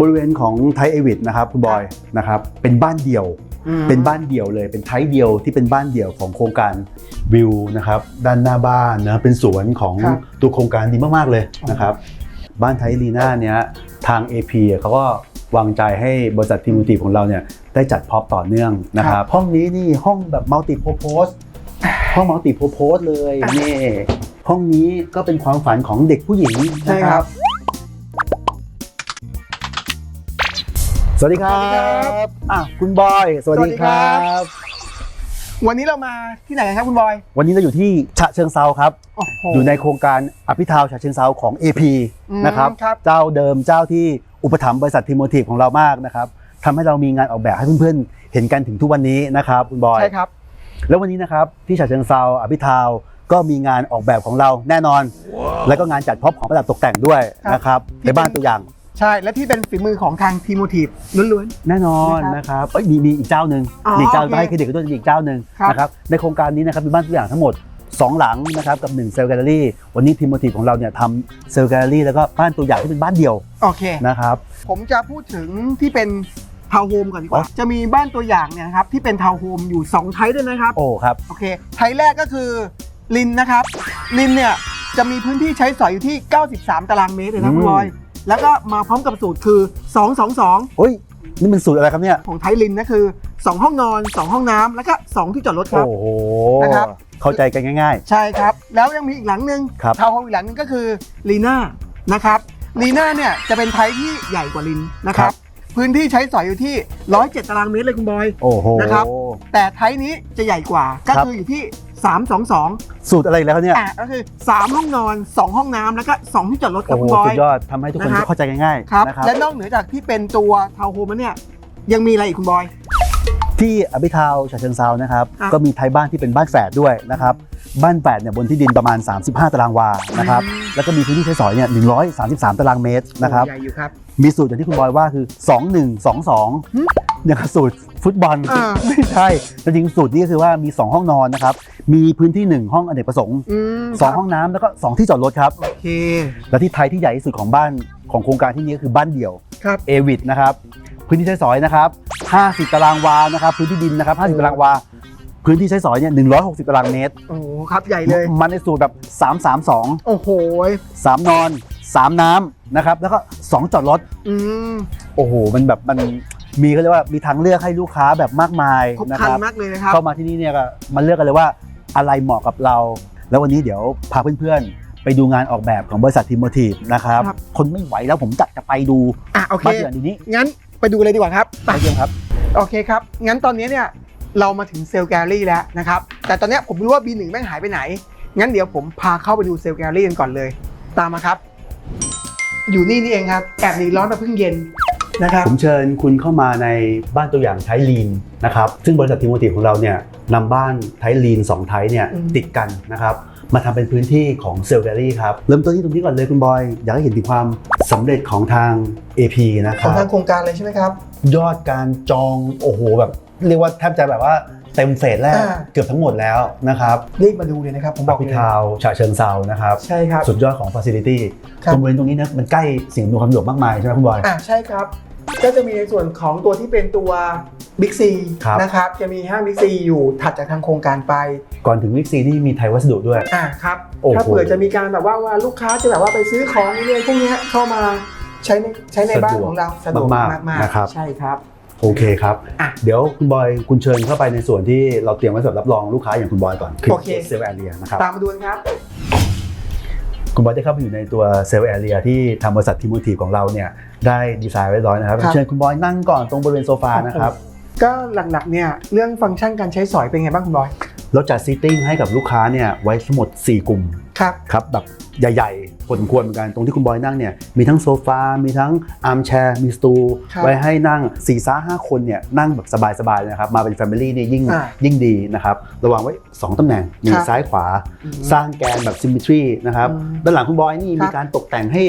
บริเวณของไทยเอวิทนะครับคุณบอยนะครับเป็นบ้านเดี่ยวอืมเป็นบ้านเดี่ยวเลย เป็นไทยเดียวที่เป็นบ้านเดี่ยวของโครงการวิวนะครับด้านหน้าบ้านนะเป็นสวนของครับตัวโครงการดีมากๆเลยอ๋อนะครับบ้านไทยลีน่าเนี้ยทาง AP อะเขาก็วางใจให้บริษัททีมูทีของเราเนี่ยได้จัดพร็อพต่อเนื่องนะครับห้องนี้นี่ห้องแบบมัลติโพโพสห้องมัลติโพโพสเลยนี่ห้องนี้ก็เป็นความฝันของเด็กผู้หญิงใช่นะคครัรับ สวัสดีครัสวัสดีครับบอะคุณบอย สวัสดีครัสวัสดีครับบวันนี้เรามาที่ไหนกันครับคุณบอย วันนี้เราอยู่ที่ฉะเชิงเซาครับโอ้โหอยู่ในโครงการอภิทาวฉะเชิงเซาของ AP อืมนะครับครับเจ้าเดิมเจ้าที่อุปถัมภ์บริษัททีโมทีฟของเรามากนะครับทำให้เรามีงานออกแบบให้เพื่อนๆ เห็นกันถึงทุกวันนี้นะครับคุณบอย ใช่ครับ แล้ววันนี้นะครับที่ฉะเชิงเซาอภิทาวก็มีงานออกแบบของเราแน่นอน แล้วก็งานจัดพร็อพของประดับตกแต่งด้วยครับนะครับที่ในบ้านเป็นตัวอย่าง ใช่และที่เป็นฝีมือของทางทีโมทีฟล้วน แน่นอนนะครับนะครับเอ้ยมีมีอีกเจ้าหนึ่งอ๋อมีอีกเจ้าโอเคให้เครดิตกันด้วยมีอีกเจ้าหนึ่งครับ นะครับในโครงการนี้นะครับมีบ้านตัวอย่างทั้งหมด 2 หลังนะครับกับ1เซลล์แกลเลอรี่วันนี้ทีมโมทีฟของเราเนี่ยทำเซลล์แกลเลอรี่แล้วก็บ้านตัวอย่างที่เป็นบ้านเดี่ยวๆโอเค นะครับ ผมจะพูดถึงที่เป็นทาวน์โฮมก่อนดีกว่า จะมีบ้านตัวอย่างเนี่ยนะครับที่เป็นทาวน์โฮมอยู่ 2 ไทป์ด้วยนะครับ โอ้ครับ โอเค ไทป์แรกก็คือลินนะครับ ลินเนี่ยจะมีพื้นที่ใช้สอยอยู่ที่ 93 ตารางเมตรเลยนะคุณอืม บอย แล้วก็มาพร้อมกับสูตรคือ 222โอ้ย นี่เป็นสูตรอะไรครับเนี่ย ของไทป์ลินนะคือ 2 ห้องนอน 2 ห้องน้ำแล้วก็ 2 ที่จอดรถครับ โอ้โหนะครับ เข้าใจกันง่าย ใช่ครับ แล้วยังมีอีกหลังหนึ่งครับ ทาวน์โฮมอีกหลังหนึงก็คือลีน่านะครับลีน่าเนี่ยจะเป็นไทป์ที่ใหญ่กว่าลินนะครับพื้นที่ใช้สอยอยู่ที่ 107 ตารางเมตรเลยคุณบอย ๆ โอ้โห นะครับ แต่ไทป์นี้จะใหญ่กว่าก็ครับ คืออยู่ที่ 322 สูตรอะไรอีกแล้วครับเนี่ยอะก็คือ 3 ห้องนอน 2 ห้องน้ำแล้วก็ 2 ที่จอดรถครัโอ้บโหคุณบอสุย ดยอดทำให้ทุกคนนะครับ เข้าใจง่ายครับ ๆนะครับ และนอกเหนือจากที่เป็นตัวทาวน์โฮมแล้วเนี่ยยังมีอะไรอีกคุณบอย ที่อภิทาวฉะเชิงเซานะครับครับก็มีไทยบ้านที่เป็นบ้านแฝดด้วยนะครับ บ้านแฝดเนี่ยบนที่ดินประมาณ 35 ตารางวานะครับอืมแล้วก็มีพื้นที่ใช้สอยเนี่ย133 ตารางเมตรนะครับ ใหญ่อยู่ครับ มีสูตรอย่างที่คุณบอยว่าคือ2 1 2หึ2อย่างกับสูตรฟุตบอลอ่า ไม่ใช่จริงๆสูตรนี้ก็คือว่ามี 2 ห้องนอนนะครับ มีพื้นที่ 1 ห้องอเนกประสงค์อืม2ห้องน้ำแล้วก็ 2 ที่จอดรถครับ โอเค และที่ไทยที่ใหญ่ที่สุดของบ้านของโครงการที่นี้ก็คือบ้านเดี่ยว ครับเอวิดนะครับ พื้นที่ใช้สอยนะครับ 50 ตารางวานะครับ พื้นที่ดินนะครับ 50 ตารางวา พื้นที่ใช้สอยเนี่ย 160 ตารางเมตร โอ้โหครับใหญ่เลย มันในสูตรแบบ 332 โอ้โห3นอน 3 น้ำนะครับ แล้วก็ 2 จอดรถ อืมโอ้โห มันแบบมันมีเขาเรียกว่ามีทางเลือกให้ลูกค้าแบบมากมายครบนะครัคนรับมากเลยนะครับ เข้ามาที่นี่เนี่ยก็มันเลือกกันเลยว่าอะไรเหมาะกับเรา แล้ววันนี้เดี๋ยวพาเพื่อนๆ ไปดูงานออกแบบของบริษัททีมโมทีฟนะครับครับคนไม่ไหวแล้วผมจัดจะไปดูอะโอเคบ้านอย่างนี้งั้นไปดูเลยดีกว่าครับไปเยี่ยมครับ โอเคครับ งั้นตอนนี้เนี่ยเรามาถึงเซลล์แกลลี่แล้วนะครับ แต่ตอนเนี้ยผมไม่รู้ว่า B1 แม่งหายไปไหน งั้นเดี๋ยวผมพาเข้าไปดูเซลล์แกลลี่กันก่อนเลย ตามมาครับ อยู่นี่นี่เองครับ แอบหนีร้อนมาเพิ่งเย็นนะครับ ผมเชิญคุณเข้ามาในบ้านตัวอย่างไทยลีนนะครับ ซึ่งบริษัททีมโมทีฟของเราเนี่ย นำบ้านไทยลีน2ไทยเนี่ยอืมติดกันนะครับมาทำเป็นพื้นที่ของเซลล์แกลลี่ครับ เริ่มต้นที่ตรงนี้ก่อนเลยคุณบอย อยากให้เห็นถึงความสำเร็จของทาง AP นะคขอรังบทางโครงการเลยใช่ไหมครับ ยอดการจองโอ้โหแบบเรียกว่าแทบจะแบบว่าเต็มเฟสแรกอ่าเกือบทั้งหมดแล้วนะครับรีบมาดูเลยนะครับผมบบัอกกพิเลยทาวฉะเชิงเซานะครับใช่ครับ สุดยอดของ Facility ครับตรงบริเวณตรงนี้นะมันใกล้สิ่งอำนวยความสะดวกมากมายใช่ไหมคุณบอยอะใช่ครับ ก็จะมีในส่วนของตัวที่เป็นตัว Big C ครับ นะครับ จะมีห้าง Big C อยู่ถัดจากทางโครงการไป ก่อนถึงวิกซีนี่มีไทยวัสดุด้วย อ่าครับ โอ้โหถ้าเผื่อจะมีการแบบว่าว่าลูกค้าจะแบบว่าไปซื้อของเรื่อยพวกเนี้ยเข้ามาใช้ในใช้ในบ้านของเราสะดวกมากมากๆมากนะครับใช่ครับ โอเคครับ อะเดี๋ยวคุณบอยคุณเชิญเข้าไปในส่วนที่เราเตรียมไว้สำหรับรับรองลูกค้าอย่างคุณบอยก่อนคือโอเค เซลล์แอเรียนะครับ ตามมาดูกันครับ คุณบอยจะเข้าไปอยู่ในตัวเซลล์แอเรียที่ทางบริษัททีมโมทีฟของเราเนี่ยได้ดีไซน์ไว้เรียบร้อยนะครับครับ เชิญคุณบอยนั่งก่อนตรงบริเวณโซฟานะครับ ก็หลักๆเนี่ยเรื่องฟังก์ชันการใช้สอยเป็นไงบ้างคุณบอย เราจัดซีติ้งให้กับลูกค้าเนี่ยไว้ทั้งหมด 4 กลุ่มครับครับแบบใหญ่ๆพอสมควรเหมือนกันตรงที่คุณบอยนั่งเนี่ยมีทั้งโซฟา มีทั้งอาร์มแชร์ มีสตูลครับไว้ให้นั่ง4ี่ซ้าห้าคนเนี่ยนั่งแบบสบายๆเลยนะครับมาเป็นแฟมิลี่นี่ยิ่งอ่ายิ่งดีนะครับระวังไว้ 2ตำแหน่งมีครับซ้ายขวาอืมสร้างแกนแบบซิม m ทรีนะครับอืมด้านหลังคุณบอยนี่ครับมีการตกแต่งให้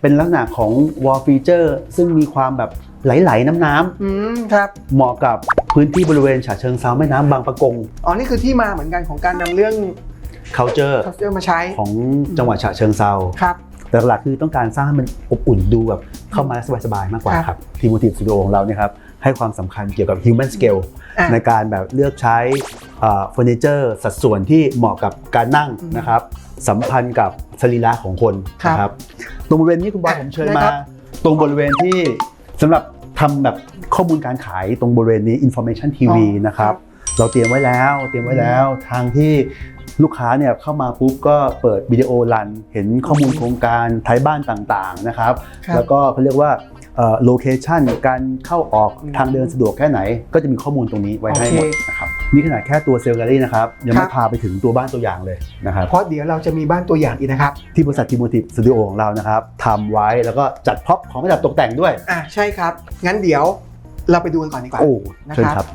เป็นลักษณะของ wall feature ซึ่งมีความแบบไหลๆน้ำอืมครับๆเหมาะกับ พื้นที่บริเวณฉะเชิงเซาแม่น้ำบางปะกง อ๋อ นี่คือที่มาเหมือนกันของการนำเรื่อง culture คัสเตอร์มาใช้ ของจังหวัดฉะเชิงเซาครับ แต่หลักๆคือต้องการสร้างให้มันอบอุ่นดูแบบเข้ามาสบายๆมากกว่าครับทีมทีมสตูดิโอของเราเนี่ยครับให้ความสำคัญเกี่ยวกับ human scale อะในการแบบเลือกใช้เฟอร์นิเจอร์สัดส่วนที่เหมาะกับการนั่งอืมนะครับ สัมพันธ์กับสรีระของคนครับนะครับ ตรงบริเวณนี้คุณบอยอะผมเชิญได้มาครับ ตรงบริเวณที่สำหรับ ทำแบบข้อมูลการขายตรงบริเวณนี้ information TV อ๋อ นะครับครับ เราเตรียมไว้แล้ว เตรียมไว้แล้ว ทางที่ลูกค้าเนี่ยเข้ามาปุ๊บก็เปิดวิดีโอรัน เห็นข้อมูลโครงการท้ายบ้านต่างๆนะครับ ครับ แล้วก็เขาเรียกว่า โลเคชันการเข้าออกอืมทางเดินสะดวกแค่ไหน ก็จะมีข้อมูลตรงนี้ไว้ให้หมดโอเคนะครับนี่ขนาดแค่ตัวเซลล์แกลลี่นะครับยังไม่ครับพาไปถึงตัวบ้านตัวอย่างเลยนะครับเพราะเดี๋ยวเราจะมีบ้านตัวอย่างอีกนะครับ ที่บริษัททีโมทีสตูดิโอของเรานะครับทำไว้แล้วก็จัดพ็อปของประดับตกแต่งด้วยอะใช่ครับ งั้นเดี๋ยวเราไปดูกันก่อนดีกว่าโอ้นะครับ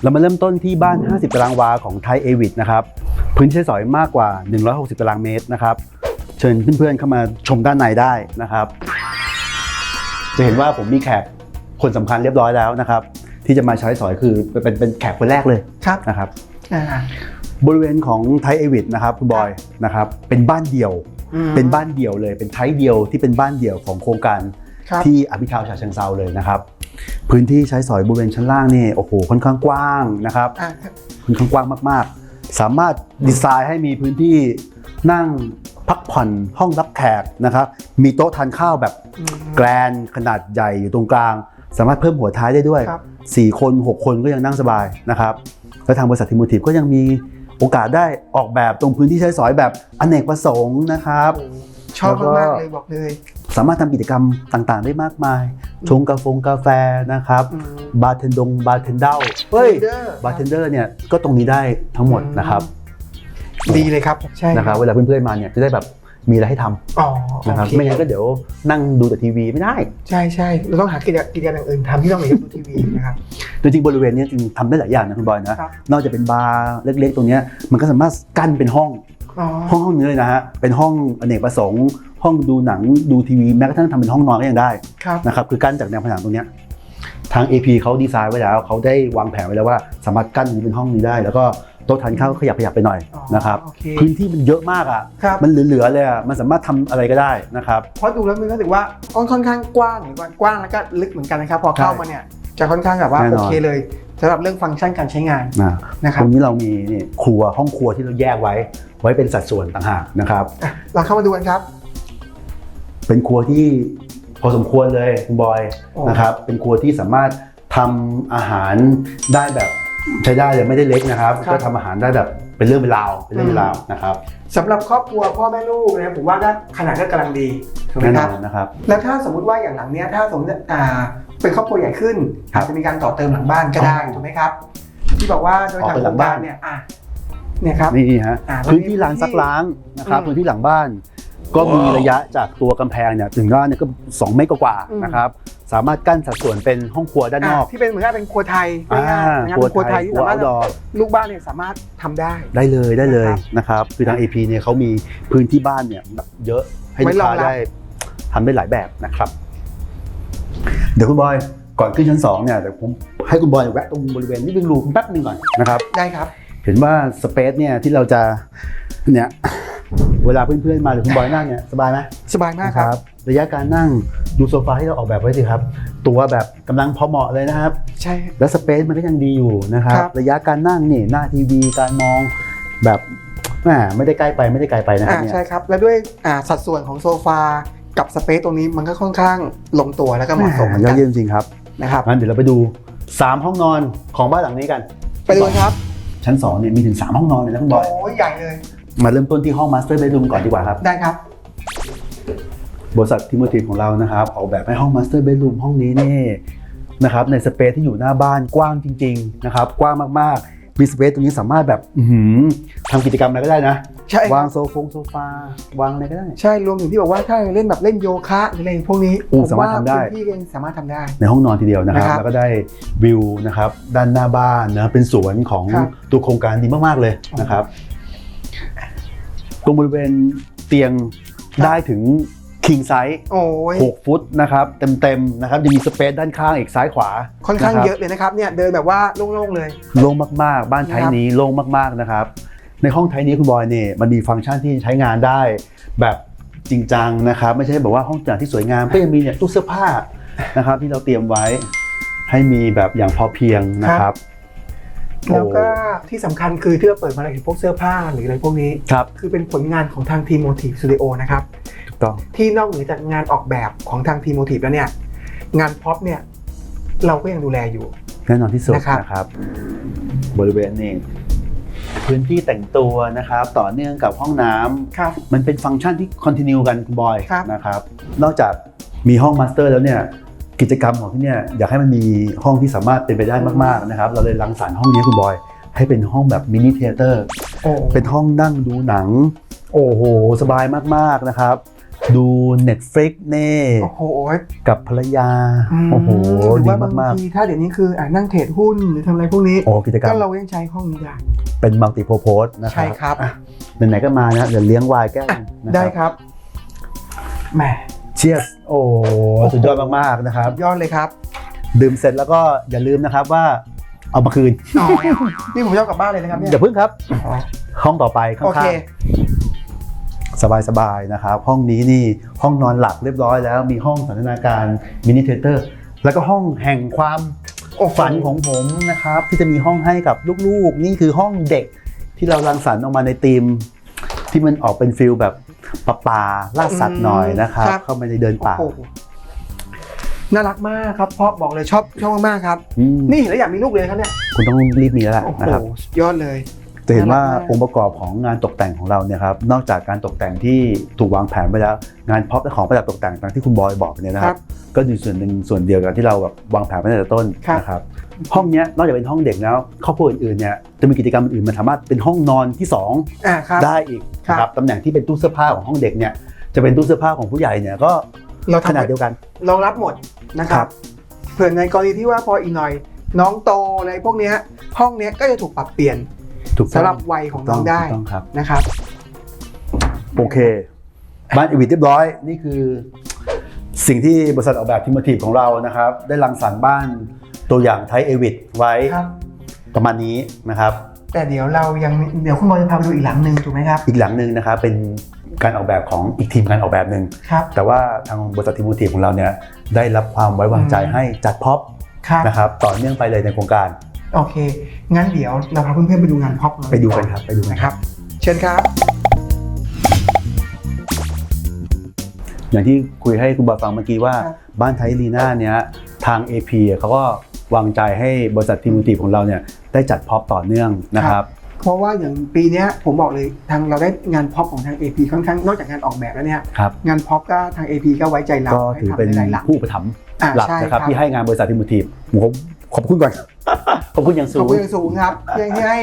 เชิญครับเรามาเริ่มต้นที่บ้าน 50 ตารางวาของไทยเอวิทนะครับ พื้นที่ใช้สอยมากกว่า 160 ตารางเมตรนะครับ เชิญเพื่อนๆเข้ามาชมด้านในได้นะครับ จะเห็นว่าผมมีแขกคนสำคัญเรียบร้อยแล้วนะครับ ที่จะมาใช้สอยคือเป็นเป็นแขกคนแรกเลยครับนะครับอ่าบริเวณของไทยเอวิทนะครับคุณบอยนะครับ เป็นบ้านเดี่ยวอืมเป็นบ้านเดี่ยวเลย เป็นไทยเดียวที่เป็นบ้านเดี่ยวของโครงการครับที่อภิทาวฉะเชิงเซาเลยนะครับ พื้นที่ใช้สอยบริเวณชั้นล่างนี่โอ้โหค่อนข้างกว้างนะครับ อะค่อนข้างกว้างมากๆ สามารถดีไซน์ให้มีพื้นที่นั่งพักผ่อนห้องรับแขกนะครับ มีโต๊ะทานข้าวแบบอืม แกรนด์ขนาดใหญ่อยู่ตรงกลาง สามารถเพิ่มหัวท้ายได้ด้วย ครับ 4 คน 6 คนก็ยังนั่งสบายนะครับ และทางบริษัททิมูทีฟก็ยังมีโอกาสได้ออกแบบตรงพื้นที่ใช้สอยแบบอเนกประสงค์นะครับโอ้ชอบมากๆเลยบอกเลย สามารถทำกิจกรรมต่างๆ ได้มากมาย ชงกาแฟกาแฟนะครับอืมบาร์เทนดงบาร์เทนเดลเฮ้ย Tender บาร์เทนเดอร์เนี่ยก็ตรงนี้ได้ทั้งหมดนะครับดีเลยครับใช่นะครับเวลาเพื่อนๆมาเนี่ยจะได้แบบมีอะไรให้ทำอ๋อนะครับโอเคไม่งั้นก็เดี๋ยวนั่งดูแต่ทีวีไม่ได้ ใช่ใช่เราต้องหากิจกรรมกิจกรรมอย่างอื่นทำที่ต้องไหนดูทีวีนะครับจริงๆบริเวณเนี้จริงๆทำได้หลายอย่างนะคุณบอยนะครับนอกจากเป็นบาร์เล็กๆ ตรงเนี้ยมันก็สามารถกั้นเป็นห้องอ๋อห้องห้องนี้เลยนะฮะเป็นห้องอเนกประสงค์ ห้องดูหนังดูทีวีแม้กระทั่งทำเป็นห้องนอนก็ยังได้ครับนะครับคือกั้นจากแนวผนังตรงเนี้ยทาง AP เขาดีไซน์ไว้แล้วเขาได้วางแผนไว้แล้วว่า สามารถกั้นนี้เป็นห้องนี้ได้ แล้วก็โต๊ะทานข้าวก็ขยับขยับไปหน่อยอ๋อนะครับโอเคพื้นที่มันเยอะมากอะครับมันเหลือๆเลยอะมันสามารถทำอะไรก็ได้นะครับเพราะดูแล้วมันก็ถือว่าค่อนข้างกว้างเหมือนกันกว้างแล้วก็ลึกเหมือนกันนะครับพอเข้าใช่มาเนี่ยจะค่อนข้างแบบว่าแน่นโออนเคเลยสำหรับเรื่องฟังก์ชันการใช้งานนะนะคตรับรงนี้เรามีนี่ครัวห้องครัวที่เราแยกไว้ ไว้เป็นสัดส่วนต่างหากนะครับอะเราเข้ามาดูกันครับ เป็นครัวที่พอสมควรเลยคุณบอยโอ้นะครับเป็นครัวที่สามารถทำอาหารได้แบบใช้ได้เลยไม่ได้เล็กนะครับ ก็ทำอาหารได้แบบเป็นเรื่องเป็นราวเป็นเรื่องเป็นราวนะครับสำหรับครอบครัวพ่อแม่ลูกนะครับผมว่าก็ขนาดก็กำลังดีถูกไหมแน่คนรับ อนนะครับ แล้วถ้าสมมุติว่าอย่างหลังเนี้ยถ้าสมมติอ่าเป็นครอบครัวใหญ่ขึ้นครับอาจจะมีการต่อเติมหลังบ้านก็ได้อ๋อถูกไหมครับ ที่บอกว่าโดยออกทางไปโคหลัรงงกาบ้ารนเนี่ยอะเนี่ยครับ นี่ฮะอ่าพื้นที่ลานซักล้างนะครับอืม พื้นที่หลังบ้าน ก็มีระยะจากตัวกำแพงเนี่ยถึงบ้านเนี่ยก็ 2 เมตรกว่าๆอืม นะครับ สามารถกั้นสัดส่วนเป็นห้องครัวด้านนอกอะที่เป็นเหมือนกับเป็นครัวไทยอ่าง่ายๆนะครับครัวเป็นครัวไทไทยยที่ครัวสามารถ outdoor ลูกบ้านเนี่ยสามารถทำได้ ได้เลยได้เลยนะครับนะครับคือทาง AP เนี่ยเขามีพื้นที่บ้านเนี่ยแบบเยอะให้ลูกไว้รองค้ารับ ได้ทำได้หลายแบบนะครับ เดี๋ยวคุณบอยก่อนขึ้นชั้น2เนี่ยเดี๋ยวผมให้คุณบอยแวะตรงบริเวณนี้เป็นรูมแป๊บหนึงก่อนนะครับ ได้ครับ เห็นว่าสเปซเนี่ยที่เราจะเนี่ยเวลาเพื่อนๆมาหรือคุณบอยนั่งเนี่ยสบายไหมสบายมากครับ ระยะการนั่งดูโซฟาที่เราออกแบบไว้สิครับ ตัวแบบกำลังพอเหมาะเลยนะครับ ใช่ และสเปซมันก็ยังดีอยู่นะครับครับระยะการนั่งนี่หน้าทีวีการมองแบบแหมไม่ได้ใกล้ไปไม่ได้ไกลไปนะครับอ่าเนี่ยใช่ครับ แล้วด้วยอ่าสัดส่วนของโซฟากับสเปซตรงนี้มันก็ค่อนข้างลงตัวแล้วก็เหมาะสมเหมือนยอกัดนเยี่ยมจริงครับนะครับงั้นเดี๋ยวเราไปดู 3 ห้องนอนของบ้านหลังนี้กัน ไปดูกันครับ ชั้น2เนี่ยมีถึง 3 ห้องนอนเลยนะคุณบโอ้อยยใหญ่เลย มาเริ่มต้นที่ห้องมาสเตอร์เบดรูมก่อนดีกว่าครับ ได้ครับ บริษัททิโมทีของเรานะครับออกแบบให้ห้องมาสเตอร์เบดรูมห้องนี้นี่นะครับในสเปซที่อยู่หน้าบ้านกว้างจริง ๆ นะครับ กว้างมากๆ มีสเปซตรงนี้สามารถแบบอื้อหือทำกิจกรรมอะไรก็ได้นะ ใช่ครับวางโซฟงโซฟาวางอะไรก็ได้ ใช่รวมถึงที่บอกว่าถ้าเล่นแบบเล่นโยคะหรืออะไรพวกนี้อู้ผมสามารถว่าทำได้พื้นที่เองสามารถทำได้ ในห้องนอนทีเดียวนะครับ นะครับแล้วก็ได้วิวนะครับด้านหน้าบ้านนะเป็นสวนของครับตัวโครงการดีมากๆเลยนะครับ ตรงบริเวณเตียงได้ถึง king size โอ้ย6ฟุตนะครับ เต็มๆนะครับยังมีสเปซด้านข้างอีกซ้ายขวาค่อนข้างะรับเยอะเลยนะครับเนี่ยเดินแบบว่าโล่งๆเลยโล่งมากๆ บ้านไทยนะครับนี้โล่งมากๆนะครับ ในห้องไทยนี้คุณบอยเนี่ยมันมีฟังก์ชันที่ใช้งานได้ แบบจริงจังนะครับ ไม่ใช่แบบว่าห้องจัดที่สวยงามก็ยังมีเนี่ยตู้เสื้อผ้านะครับที่เราเตรียมไว้ให้มีแบบอย่างพอเพียงนะครับ แล้วก็โอ้ที่สำคัญคือที่เราเปิดมาเลยคือพวกเสื้อผ้าหรืออะไรพวกนี้ครับคือเป็นผลงานของทางทีมโมทีฟสตูดิโอนะครับถูกต้องที่นอกเหนือจากงานออกแบบของทางทีมโมทีฟแล้วเนี่ยงานพ็อปเนี่ยเราก็ยังดูแลอยู่แน่นอนที่สุดนะครับนะครับบริเวณนี้พื้นที่แต่งตัวนะครับ ต่อเนื่องกับห้องน้ำครับมันเป็นฟังก์ชันที่คอนติเนียกันคุณบอยครับนะครับ นอกจากมีห้องมาสเตอร์แล้วเนี่ย กิจกรรมของที่เนี่ยอยากให้มันมีห้องที่สามารถเป็นไปได้มากๆนะครับ เราเลยรังสรรค์ห้องนี้คุณบอย ให้เป็นห้องแบบมินิเทเตอร์โอ้เป็นห้องนั่งดูหนัง โอ้โห สบายมากๆนะครับ ดู Netflix เน่โอ้โหกับภรรยามโอ้โหหรือดีว่าบางมากทีถ้าเดี๋ยวนี้คืออ่านั่งเทรดหุ้นหรือทำอะไรพวกนี้ๆโอ้กิจกรรก็มเรายังใช้ห้องนี้ได้เป็นมัลติโพโพสนะครัใช่ครับอะไหนๆก็มานะเดี๋ยวเลี้ยงไวน์แก้วหนึ่งนะได้ครับแหม เชียสโอ้โหสุดยอดมากๆนะครับ ยอดเลยครับ ดื่มเสร็จแล้วก็อย่าลืมนะครับว่าเอามาคืนอ๋อนี่ผมชอบกลับบ้านเลยนะครับเนี่ยอย่าเพิ่งครับอ๋อห้องต่อไปข้โอเคางๆสบายๆนะครับ ห้องนี้นี่ห้องนอนหลักเรียบร้อยแล้ว มีห้องสันทนาการมินิเทเตอร์ แล้วก็ห้องแห่งความโอ้โหฝันของผมนะครับ ที่จะมีห้องให้กับลูกๆ นี่คือห้องเด็กที่เรารังสรรค์ออกมาในธีม ที่มันออกเป็นฟิลแบบ ป่าป่าๆล่าสัตว์หน่อยนะครับเข้ามาในเดินป่าโอ้โหน่ารักมากครับพ่อบอกเลยชอบชอบมากๆครับ อืมนี่เห็นแล้วอยากมีลูกเลยครับเนี่ยคุณต้องรีบมีแล้วแหละโอ้โหนะครับ สุดยอดเลย จะเห็นว่าน่ารักมาก องค์ประกอบของงานตกแต่งของเราเนี่ยครับนอกจากการตกแต่งที่ถูกวางแผนไว้แล้วงานพ็อปและของประดับตกแต่งตามที่คุณบอยบอกเนี่ยนะคครัรับบก็อยู่ส่วนหนึ่งส่วนเดียวกันที่เราแบบวางแผนไว้ตั้งแต่ต้นครับ นะครับ ห้องเนี้ยนอกจากเป็นห้องเด็กแล้วครอบครัวอื่นๆเนี่ยจะมีกิจกรรมอื่นๆมันสามารถเป็นห้องนอนที่สองอ่าครับได้อีกครับ นะครับตำแหน่งที่เป็นตู้เสื้อผ้าของห้องเด็กเนี่ยจะเป็นตู้เสื้อผ้าของผู้ใหญ่เนี่ยก็เราขนาดทำเดียวกัน รองรับหมดนะคครัรับ บ เผื่อในกรณีที่ว่าพออีกหน่อย น้องโตอะไรพวกเนี้ยห้องเนี้ยก็จะถูกปรับเปลี่ยนถูกต้องสำหรับวัยของน้องได้ถูกต้องครับ นะครับ โอเค บ้านอีวิทเรียบร้อย นี่คือ สิ่งที่บริษัทออกแบบทิมทีฟของเรานะครับ ได้รังสรรค์บ้าน ตัวอย่างไทยเอวิทไว้ครับ ประมาณนี้นะครับ แต่เดี๋ยวเรายังเดี๋ยวคุณบอยจะพาไปดูอีกหลังหนึ่งถูกไหมครับ อีกหลังหนึ่งนะครับเป็นการออกแบบของอีกทีมงานออกแบบหนึ่งครับ แต่ว่าทางบริษัททิมทีฟของเราเนี่ยได้รับความไว้วางใจอืมให้จัดพ็อปครับนะครับต่อเนื่องไปเลยในโครงการ โอเค งั้นเดี๋ยวเราพาเพื่อนๆไปดูงานพ็อปของเราไปดูกันครับไปดูกัน นะครับ เชิญครับ อย่างที่คุยให้คุณบอยฟังเมื่อกี้ว่าครับ บ้านไทยลีน่าเนี้ยทาง AP อะเขาก็ วางใจให้บริษัททีมทีของเราเนี่ยได้จัดพ็อปต่อเนื่องนะครับเพราะว่าอย่างปีเนี้ยผมบอกเลยทางเราได้งานพ็อปของทาง AP ค่อนข้างนอกจากงานออกแบบแล้วเนี่ยครับงานพ็อปก็ทาง AP ก็ไว้ใจเราก็ให้ถือทำเป็นหลายๆหลักผู้อุประถัมภ์อ่าหลักใช่นะครับครับที่ให้งานบริษัททีมทีผมขอบคุณก่อนขอบคุณอย่างขสูอบงคุณอย่างสูงครับที่ที่ให้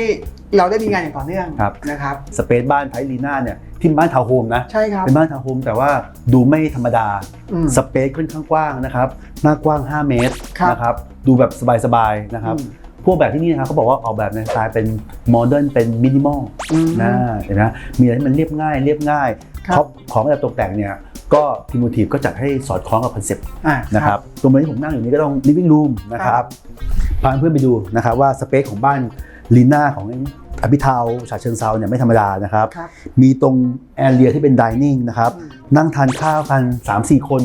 เราได้มีงานอย่างต่อเนื่องครับนะครับสเปซบ้านไทยลีน่าเนี่ยที่เป็นบ้านทาวน์โฮมนะใช่ครับเป็นบ้านทาวน์โฮมแต่ว่าดูไม่ธรรมดาอืมสเปซค่อนข้างกว้างนะครับหน้ากว้าง 5 เมตรครับนะครับ ดูแบบสบายๆนะครับอืมพวกแบบที่นี่นะครับเขาบอกว่าออกแบบในสไตล์เป็นโมเดิร์นเป็นมินิมอลอืมนะเห็นไหมมีอะไรที่มันเรียบง่าย เรียบง่ายครับท็อปของแบบตกแต่งเนี่ยก็ทีมทีฟก็จัดให้สอดคล้องกับคอนเซ็ปต์อ่านะครับตรงนี้ผมนั่งอยู่นี้ก็ต้อง living room นะครับพาเพื่อนไปดูนะครับว่าสเปซของบ้านลีน่าของอภิเทาฉะเชิงเซาเนี่ยไม่ธรรมดานะครับครับ มีตรงแอเรียที่เป็นดิเนิ่งนะครับอืมนั่งทานข้าวกัน 3-4 คน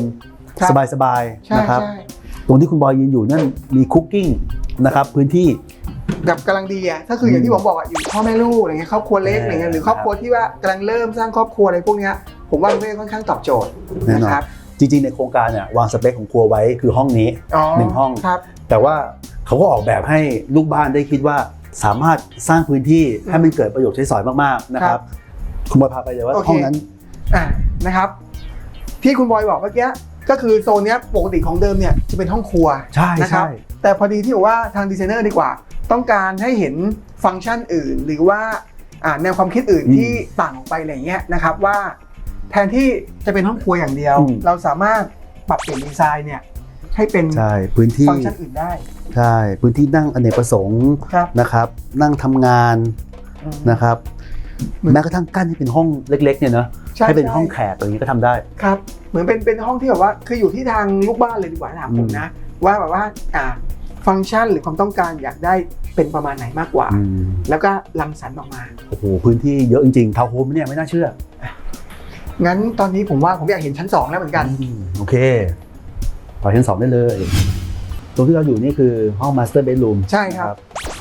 ครับสบายใช่ๆนะครับใช่ ตรงที่คุณบอยยืนอยู่นั่นมีคุกกิ้งนะครับพื้นที่ แบบกำลังดีอะถ้าคืออย่างที่ผมบอกอะอยู่พ่อแม่ลูกอะไรเงี้ยครอบครัวเล็กอะไรเงี้ยหรือครอบครัวที่ว่ากำลังเริ่มสร้างครอบครัวอะไรพวกเนี้ยผมว่ามันก็ค่อนข้างตอบโจทย์แน่นอนนะครับจริงๆ ในโครงการเนี่ยวางสเปคของครัวไว้คือห้องนี้หนึ่งห้องครับแต่ว่าเขาก็ออกแบบให้ลูกบ้านได้คิดว่าสามารถสร้างพื้นที่ให้มันเกิดประโยชน์ใช้สอยมากๆนะคครัรับบคุณบอยพาไปเลยว่าโอเคห้องนั้นอะนะครับที่คุณบอยบอกเมื่อกี้ ก็คือโซนเนี้ยปกติของเดิมเนี่ยจะเป็นห้องครัวใช่นะครับใช่ แต่พอดีที่บอกว่าทางดีไซเนอร์ดีกว่า ต้องการให้เห็นฟังก์ชันอื่น หรือว่าอ่าแนวความคิดอื่นที่ต่างออกไปอะไรเงี้ยนะครับว่า แทนที่จะเป็นห้องครัวอย่างเดียวเราสามารถปรับเปลี่ยนดีไซน์เนี่ยให้เป็นใช่พื้นที่ฟังก์ชันอื่นได้ใช่พื้นที่นั่งอเนกประสงค์ครับนะครับ นั่งทำงานอืม นะครับเหมือน แม้กระทั่งกั้นที่เป็นห้องเล็ก ๆ เนี่ยนะใช่ให้เป็นใช่ ห้องแขกอะไรอย่างนี้ก็ทำได้ ครับ เหมือนเป็นเป็นห้องที่แบบว่าคืออยู่ที่ทางลูกบ้านเลยดีกว่าถามผมนะ ว่าแบบว่าอ่าฟังก์ชันหรือความต้องการอยากได้เป็นประมาณไหนมากกว่า อืมแล้วก็รังสรรค์ออกมา โอ้โหพื้นที่เยอะจริงๆทาวน์โฮมเนี่ยไม่น่าเชื่องั้นตอนนี้ผมว่าผมอยากเห็นชั้น 2 แล้วเหมือนกัน อืมโอเคไปชั้นสองได้เลยตรงที่เราอยู่นี่คือห้องมาสเตอร์เบดรูมใช่ครับ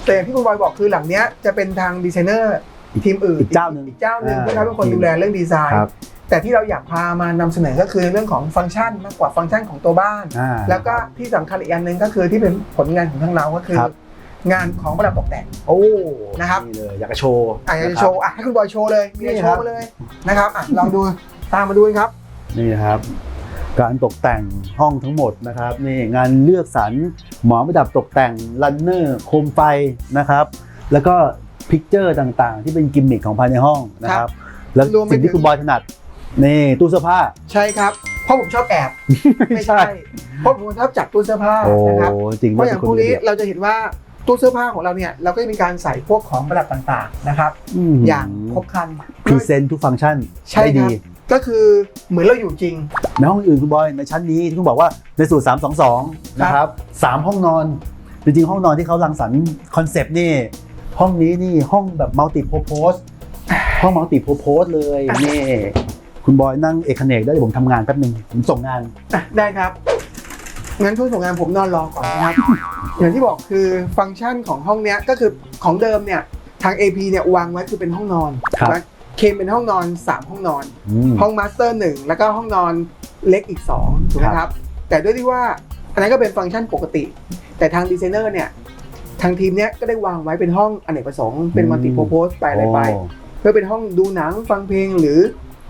แต่อย่างที่คุณบอยบอกคือหลังเนี้ยจะเป็นทางดีไซเนอร์ ทีมอื่นอีกเจ้าหนึ่งอีกเจ้าหนึ่งอ่าที่เขาเป็นคนดูแลเรื่องดีไซน์ ครับแต่ที่เราอยากพามานำเสนอก็คือเรื่องของฟังก์ชันมากกว่าฟังก์ชันของตัวบ้าน อ่า แล้วก็ที่สำคัญอีกอันหนึ่งก็คือที่เป็นผลงานของทางเราก็คือ ครับ งานของประดับตกแต่ง โอ้นะครับ นี่เลยอยากจะโชว์อะอยากจะนคโชรับว์อะให้คุณบอยโชว์เลยมีอะไรนี่โชครับ ว์มาเลยนะครับอะลองดูตามมาดูกันครับนี่นะครับ การตกแต่งห้องทั้งหมดนะครับนี่งานเลือกสรรหมอนประดับตกแต่งรันเนอร์โคมไฟนะครับ แล้วก็ พิกเจอร์ต่างๆ ที่เป็นกิมมิคของภายในห้องนะครับ แล้วรวมไปสิ่งถึที่งคุณบอยถนัดนี่ตู้เสื้อผ้า ใช่ครับ เพราะผมชอบแอบ ไม่ใช่ เพราะผมชอบจัดตู้เสื้อผ้าโอ้นะครับ จริงเพราะอย่างพวกนี้เป็คเราจะเห็นว่าตู้เสื้อผ้าของเราเนี่ยเราก็จะมีการใส่พวกของประดับต่างๆนะครับมอย่างครบครัน พรีเซนต์ทุกฟังก์ชันใช่ได้คดีรับก็คือเหมือนเราอยู่จริง ในห้องอื่นคุณบอยในชั้นนี้ที่คุณบอกว่าในสูตร 322 นะครับสามห้องนอน จริงๆ ห้องนอนที่เขารังสรรค์คอนเซปต์นี่ ห้องนี้นี่ห้องแบบมัลติโพโพสห้องมัลติโพโพสเลยอะนี่คุณบอยนั่งเอกเนกได้เดี๋ยวผมทำงานแป๊บหนึ่งผมส่งงาน อะได้ครับ งั้นช่วงส่งงานผมนอนรอก่อนนะครับ อย่างที่บอกคือฟังก์ชันของห้องเนี้ยก็คือของเดิมเนี่ยทาง AP เนี่ยวางไว้คือเป็นห้องนอนครับ นะเคมเป็นห้องนอน 3 ห้องนอน อืม ห้องมาสเตอร์หนึ่งแล้วก็ห้องนอนเล็กอีก2ถูกไหมครับครับแต่ด้วยที่ว่าอันนั้นก็เป็นฟังก์ชันปกติ แต่ทางดีไซเนอร์เนี่ย ทางทีมเนี้ยก็ได้วางไว้เป็นห้องอเนกประสงค์เป็นมัลติโพโพสไปอะไรไปโอ้เพื่อเป็นห้องดูหนังฟังเพลงหรือ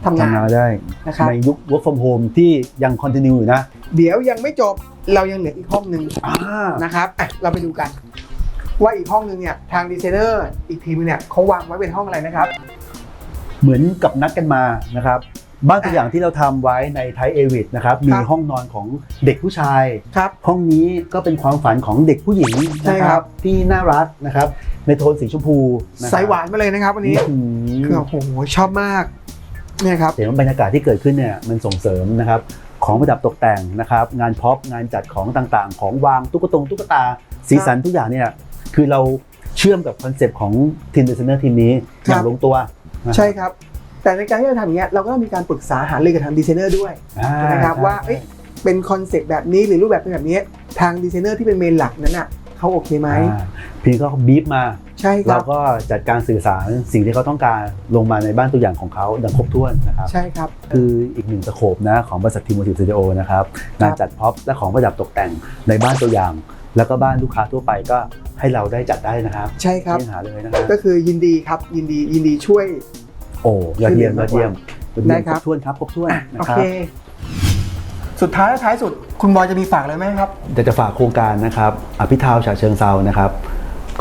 ทำงาทำงานนได้นะครับในยุค work from home ที่ยังคอนติเนียอยู่นะ เดี๋ยวยังไม่จบเรายังเหลืออีกห้องหนึ่งอ่านะครับอะเราไปดูกัน ว่าอีกห้องหนึ่งเนี่ยทางดีไซเนอร์อีกทีมเนี่ยเขาวางไว้เป็นห้องอะไรนะครับ เหมือนกับนัดกันมานะครับ บ้านตัวอย่างที่เราทำไว้ในไทยเอวิดนะครับมีครับห้องนอนของเด็กผู้ชายครับห้องนี้ก็เป็นความฝันของเด็กผู้หญิงใช่นะคครัรับบที่น่ารักนะครับ ในโทนสีชมพูะครับใสหวานมาเลยนะครับวันนี้อื้อคือหือโอ้โหชอบมากเนี่ยครับเห็นว่าบรรยากาศที่เกิดขึ้นเนี่ยมันส่งเสริมนะครับของประดับตกแต่งนะครับ งานพ็อปงานจัดของต่างๆ ของวางตุ๊กตงตุ๊กตา สีสันทุกอย่างเนี่ยคือเราเชื่อมกับคอนเซปต์ของทีมดีไซเนอร์ทีมนี้อครัย่างบลงตัวนะใช่ครับ แต่ในการที่เราทำอย่างเงี้ยเราก็ต้องมีการปรึกษาหารือกับทางดีไซเนอร์ด้วยอ่านะครับว่าเอ้ยเป็นคอนเซปต์แบบนี้หรือรูปแบบเป็นแบบนี้ทางดีไซเนอร์ที่เป็นเมนหลักนั้นอะเขาโอเคไหมอ่าเพียงก็บีบมาใช่คเรารับก็จัดการสื่อสารสิ่งที่เขาต้องการลงมาในบ้านตัวอย่างของเขาดังครบถ้วนนะครับใช่ครับคืออีกหนึ่งสโคปนะของบริษัททีมโมทีฟสตูดิโอนะครับงานจัดพ็อปและของประดับตกแต่งในบ้านตัวอย่าง แล้วก็บ้านลูกค้าทั่วไปก็ให้เราได้จัดได้นะครับ ใช่ครับไม่มีปัญหาเลยนะครับก็คือยินดีครับยินดียินดีช่วย โอ้ยอดเยี่ยมยอดเยี่ยมยอดได้เยี่ยมครับ ครบถ้วนครับครบถ้วนนะโอครัเคบสุดท้ายและท้ายสุดคุณบอยจะมีฝากอะไรไหมครับ เดี๋ยวจะฝากโครงการนะครับอภิทาวฉะเชิงเซานะครับ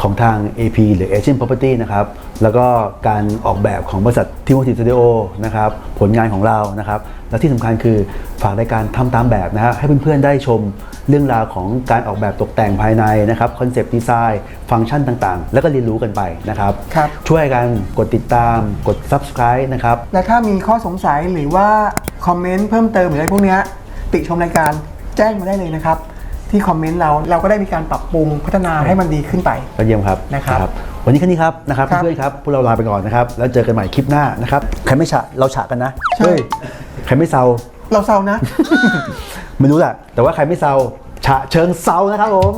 ของทาง AP หรือ Asian Property นะครับ แล้วก็การออกแบบของบริษัททีมโมทีฟสตูดิโอนะครับ ผลงานของเรานะครับ และที่สำคัญคือฝากในการทำตามแบบนะฮะให้เพื่อนๆได้ชมเรื่องราวของการออกแบบตกแต่งภายในนะครับคอนเซปต์ดีไซน์ ฟังก์ชันต่างๆ แล้วก็เรียนรู้กันไปนะครับครับ ช่วยกันกดติดตามกด subscribe นะครับ และถ้ามีข้อสงสัยหรือว่าคอมเมนต์เพิ่มเติมหรืออะไรพวกเนี้ยติชมรายการแจ้งมาได้เลยนะครับ ที่คอมเมนต์เราเราก็ได้มีการปรับปรุงพัฒนาให้มันดีขึ้นไป ก็เยี่ยมครับนะครับ วันนี้แค่นี้ครับนะครับครับ เพื่อนๆครับพวกเราลาไปก่อนนะครับ แล้วเจอกันใหม่คลิปหน้านะครับใครไม่ฉะเราฉะกันนะใช่เฮ้ยใครไม่เซาเราเศร้านะ ไม่รู้แหละแต่ว่าใครไม่เซาฉะเชิงเซานะครับผม